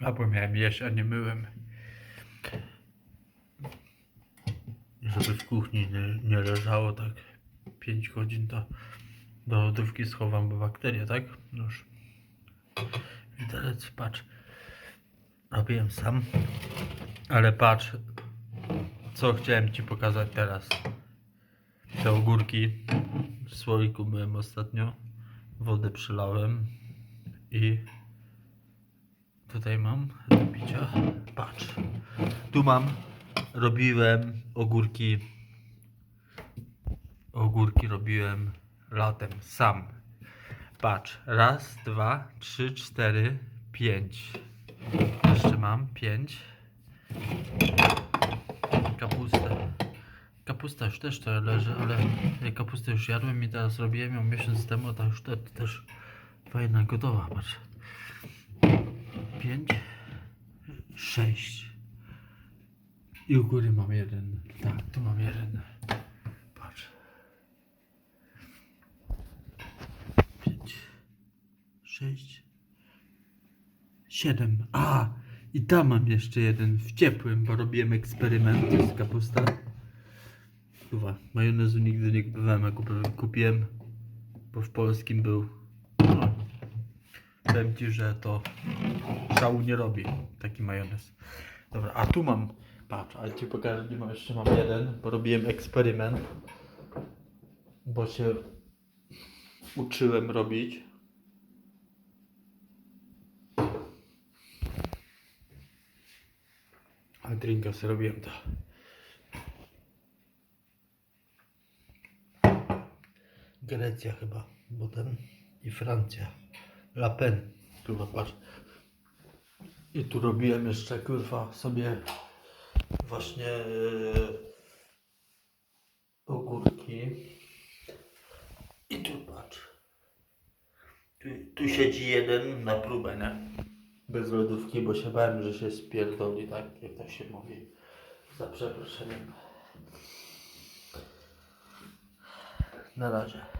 A bo miałem jeść, a nie myłem. Żeby w kuchni nie, nie leżało tak 5 godzin, to do lodówki schowam, bakterie, tak? Już. Widelec, patrz. Robiłem sam. Ale patrz, co chciałem Ci pokazać teraz. Te ogórki w słoiku byłem ostatnio. Wodę przylałem i tutaj mam do picia. Patrz. Tu mam. Robiłem ogórki. Ogórki robiłem latem sam. Patrz. Raz, dwa, trzy, cztery, pięć. Jeszcze mam pięć. Kapustę. Kapusta już też to leży, ale kapustę już jadłem i teraz robiłem ją miesiąc temu, ta już te, też fajna, gotowa, patrz. Pięć, sześć. I u góry mam jeden. Tak, tu mam jeden. Patrz. Pięć, sześć, siedem. A! I tam mam jeszcze jeden w ciepłym, bo robiłem eksperyment. To jest kapusta. Kurwa, majonezu nigdy nie kupowałem, a kupiłem bo w polskim był. Powiem ci, że to szału nie robi taki majonez. Dobra, a tu mam, patrz, ale ci pokażę, mam, jeszcze mam jeden, bo robiłem eksperyment, bo się uczyłem robić. A drinka sobie robiłem to. Grecja chyba, bo ten i Francja. La Pen, kurwa patrz. I tu robiłem jeszcze kurwa sobie właśnie yy, ogórki. I tu patrz. Tu, tu siedzi jeden na próbę, nie? Bez lodówki, bo się bałem, że się spierdoli, tak jak to się mówi. Za przeproszeniem. Na razie.